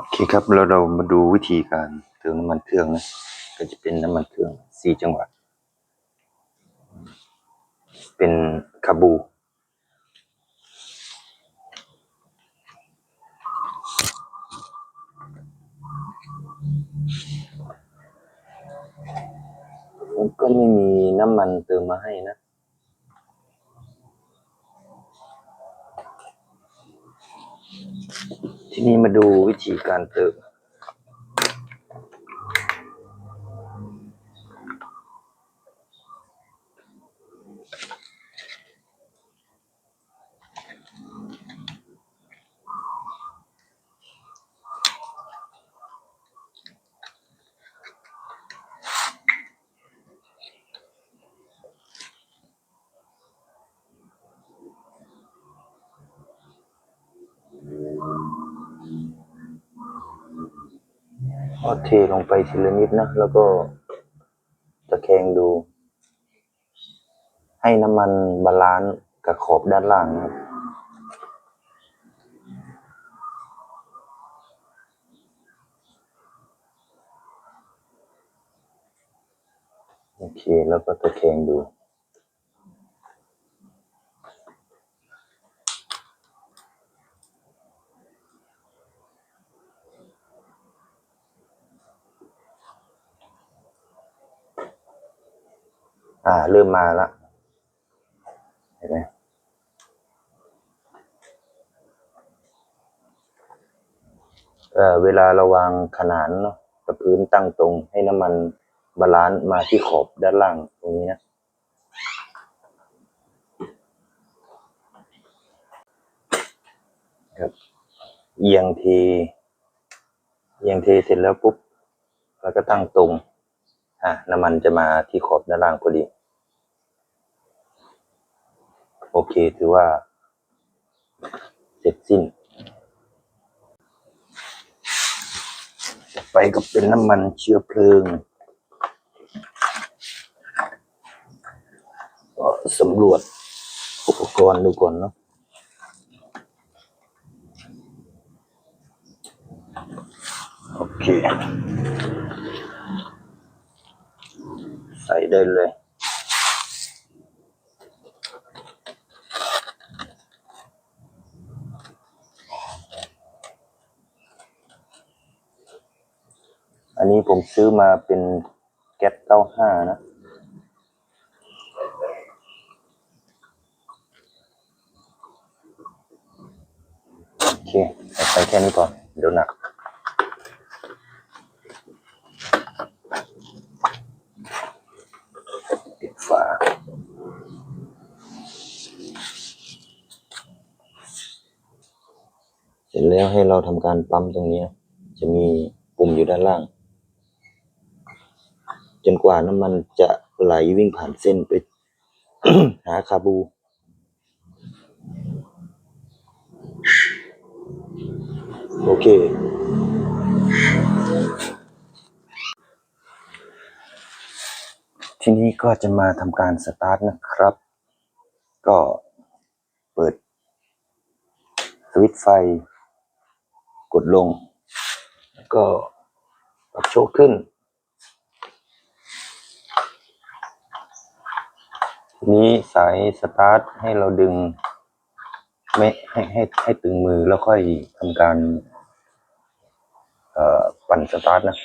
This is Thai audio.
โอเคครับแล้วเรามาดูวิธีการเติมน้ำมันเครื่องนะ ก็จะเป็นน้ำมันเครื่องสี่จังหวะเป็นคาบู ก็ไม่มีน้ำมันเติมมาให้นะ ทีนี้มาดูวิธีการเติม ก็เทลงไปทีละนิดนะ แล้วก็ตะแคงดู ให้น้ำมันบาลานซ์กับขอบด้านล่างครับโอเค แล้วก็ตะแคงดู อ่า เริ่มมาละเห็นไหมเออเวลาเราวางขนานเนาะกับพื้นตั้งตรงให้น้ำมันบาลานซ์มาที่ขอบด้านล่างตรงนี้นะ ครับเอียงเทเอียงเทเสร็จแล้วปุ๊บ แล้วก็ตั้งตรง อะน้ำมันจะมาที่ขอบด้านล่างพอดี โอเคถือว่า เสร็จสิ้น ไปก็เป็นน้ำมันเชื้อเพลิงก็สำรวจอุปกรณ์ดูก่อนเนาะโอเค ใส่ได้เลย อันนี้ผมซื้อมาเป็นแก๊สเก้าห้านะโอเคใส่แค่นี้ก่อนเดี๋ยวหนัก ปิดฝา เสร็จแล้วให้เราทำการปั๊มตรงนี้ จะมีปุ่มอยู่ด้านล่าง จนกว่าน้ำมันจะไหลวิ่งผ่านเส้นไป หาคาบูโอเค ทีนี้ก็จะมาทำการสตาร์ทนะครับ ก็เปิด สวิตช์ไฟ กดลง แล้วก็ปรับโชคขึ้นทีนี้สายสตาร์ทให้เราดึง ไม่ให้ให้ให้ตึงมือแล้วค่อยทำการปั่นสตาร์ทนะ